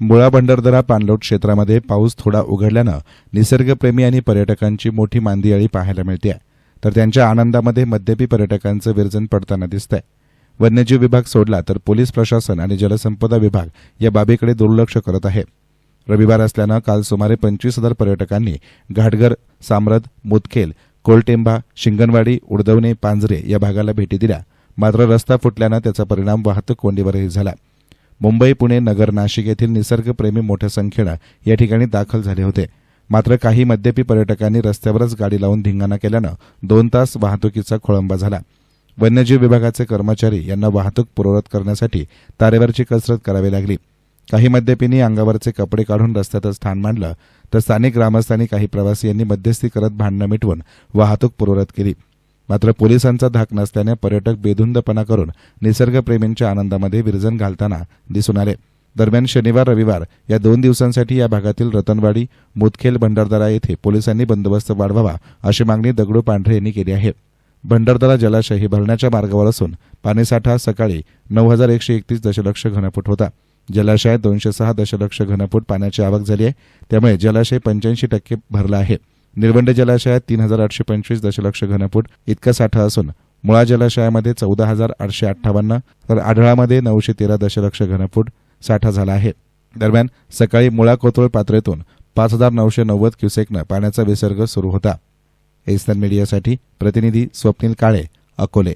मुळा भंडारदरा पाणलोट क्षेत्रामध्ये पाऊस थोडा उघडल्यानं निसर्गप्रेमी आणि पर्यटकांची मोठी मांदियाळी पाहायला मिळते तर त्यांच्या आनंदामध्ये मद्यपी पर्यटकांचं विरजन पडताना दिसतंय. वन्यजीव विभाग सोडला तर पोलीस प्रशासन आणि जलसंपदा विभाग या बाबीकडे दुर्लक्ष करत आहे. रविवार असल्यानं काल सुमारे पंचवीस हजार पर्यटकांनी घाटघर सामरद मुदखेल कोलटेंबा शिंगणवाडी उडदवणे पांजरे या भागाला भेटी दिल्या. मात्र रस्ता फुटल्यानं त्याचा परिणाम वाहतूक कोंडीवरही झाला. मुंबई पुणे नगर नाशिक येथील निसर्गप्रेमी मोठ्या संख्येनं या ठिकाणी दाखल झाले होते. मात्र काही मद्यपी पर्यटकांनी रस्त्यावरच गाडी लावून धिंगाणा केल्यानं दोन तास वाहतुकीचा खोळंबा झाला. वन्यजीव विभागाचे कर्मचारी यांना वाहतूक पूर्ववत करण्यासाठी तारेवरची कसरत करावी लागली. काही मद्यपींनी अंगावरचे कपडे काढून रस्त्यातच स्थान मांडलं तर स्थानिक ग्रामस्थांनी काही प्रवासी यांनी मध्यस्थी करत भांडणं मिटवून वाहतूक पूर्ववत केली. मात्र पोलिसांचा धाक नसल्याने पर्यटक बेधुंदपणा करून निसर्गप्रेमींच्या आनंदामध्ये विरजन घालताना दिसून आले. दरम्यान शनिवार रविवार या दोन दिवसांसाठी या भागातील रतनवाडी मुदखेल भंडारदरा येथे पोलिसांनी बंदोबस्त वाढवावा अशी मागणी दगडू पांढरे यांनी केली आहे. भंडारदरा जलाशय हे भरण्याच्या मार्गावर असून पाणीसाठा सकाळी नऊ हजार एकशे एकतीस दशलक्ष घनफूट होता. जलाशयात दोनशे सहा दशलक्ष घनफूट पाण्याची आवक झाली आहे. त्यामुळे जलाशय पंच्याऐंशी टक्के भरला आहे. निळवंडे जलाशयात तीन हजार आठशे पंचवीस दशलक्ष घनफूट इतका साठा असून मुळा जलाशयामध्ये चौदा हजार आठशे अठ्ठावन्न तर आढळामध्ये नऊशे तेरा दशलक्ष घनफूट साठा झाला आहे. दरम्यान सकाळी मुळा कोथरूड पात्रेतून पाच हजार नऊशे नव्वद क्युसेकनं पाण्याचा विसर्ग सुरू होता. एस्टर्न मीडियासाठी प्रतिनिधी स्वप्नील काळे अकोले.